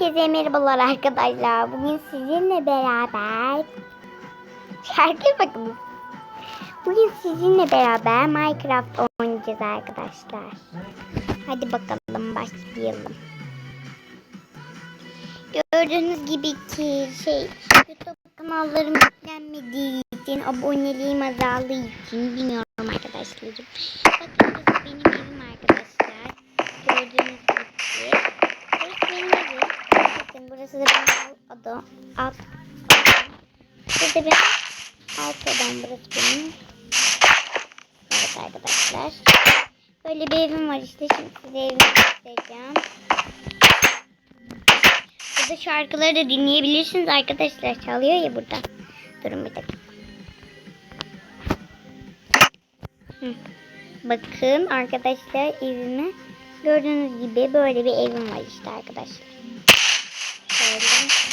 Herkese merhabalar arkadaşlar. Bugün sizinle beraber şarkıya bakın. Bugün sizinle beraber Minecraft oynayacağız arkadaşlar. Hadi bakalım başlayalım. Gördüğünüz gibi ki şey YouTube kanallarım yüklenmediği için aboneliğim azaldığı için bilmiyorum arkadaşlarım. Bakın benim evim arkadaşlar. Gördüğünüz gibi. Burası benim evim. Bakın burası da benim alt odam. Alt odam. Burada benim alt odam burası benim. Evet arkadaşlar. Böyle bir evim var işte. Şimdi size evimi göstereceğim. Burada şarkıları da dinleyebilirsiniz arkadaşlar. Çalıyor ya burada. Durun bir dakika. Bakın arkadaşlar evime gördüğünüz gibi böyle bir evim var işte arkadaşlar. Şöyle.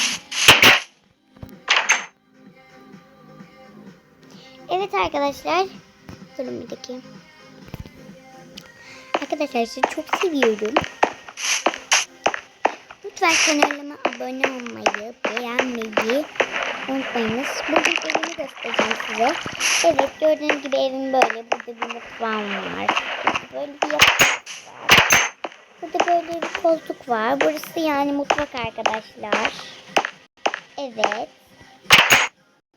Evet arkadaşlar. Durun bir dakika. Arkadaşlar sizi çok seviyorum. Lütfen kanalıma abone olmayı, beğenmeyi unutmayınız. Bugün evimi göstereceğim size. Evet gördüğünüz gibi evim böyle. Burada bir mutfağım var. Böyle bir yatak var. Böyle bir koltuk var. Burası yani mutfak arkadaşlar. Evet.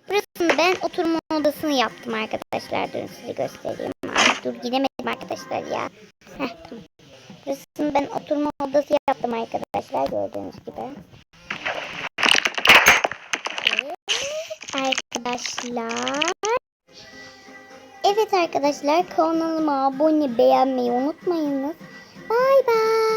Burasını ben oturma odasını yaptım arkadaşlar. Durun size göstereyim. Ay, dur gidemedim arkadaşlar ya. Heh, tamam. Burasını ben oturma odası yaptım arkadaşlar gördüğünüz gibi. Evet, arkadaşlar. Evet arkadaşlar kanalıma abone beğenmeyi unutmayınız. Bay bay.